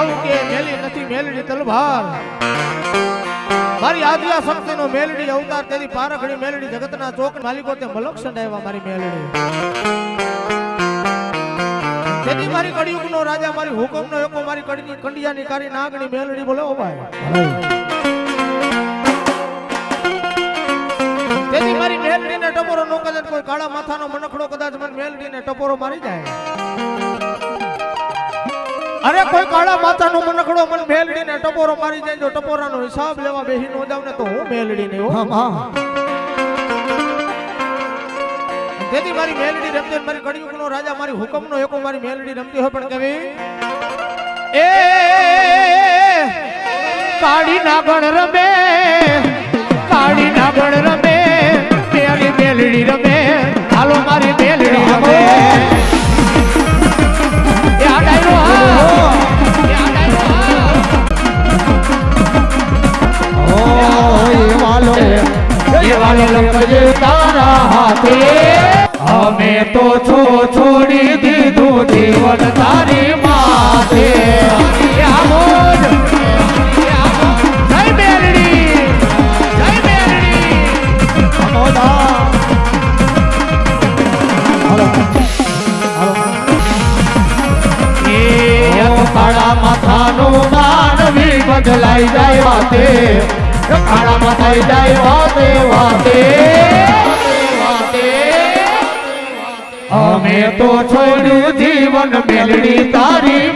કહું મેલી નથી મેલડી તલભાર મારી આદિયા શક્તિનો મેલડી અવતાર, તેની પારખડી મેલડી, જગતના ચોક માલિકો તે મલક સંડાવ્યા મારી મેલડી. તેની મારી કળિયુગનો રાજા, મારી હુકમનો એકો, મારી કડીની કંડિયાની કારી નાગણી મેલડી બોલે ભાઈ. તેથી મારી મેલડીને ટપોરો નો કદાચ કોઈ કાળા માથાનો મનખડો કદાચ મને મેલડીને ટપોરો મારી જાય. અરે કોઈ કાળા માથાનો મનખડો મન મેલડીને ટપોરો મારી જાય જો ટપોરાનો હિસાબ લેવા બેહી નો જાવ ને તો હું મેલડી નહીં હો તેથી મારી મેલડી રમતી હોય, મારી કળિયુગનો રાજા મારી હુકમનો એકો મારી મેલડી રમતી હોય પણ કવિ એ કાળી નાગણ રમે કાળી નાગણ રમે. હાથે. અમે તો છો છોડી દીધું જીવન તારી માથે. કાળા માથાનું માનવી બદલાઈ જાય વાતે. કાળા માથાઈ જાય વાતે વાતે. અમે તો છોડ્યું જીવન મેલડી તારી.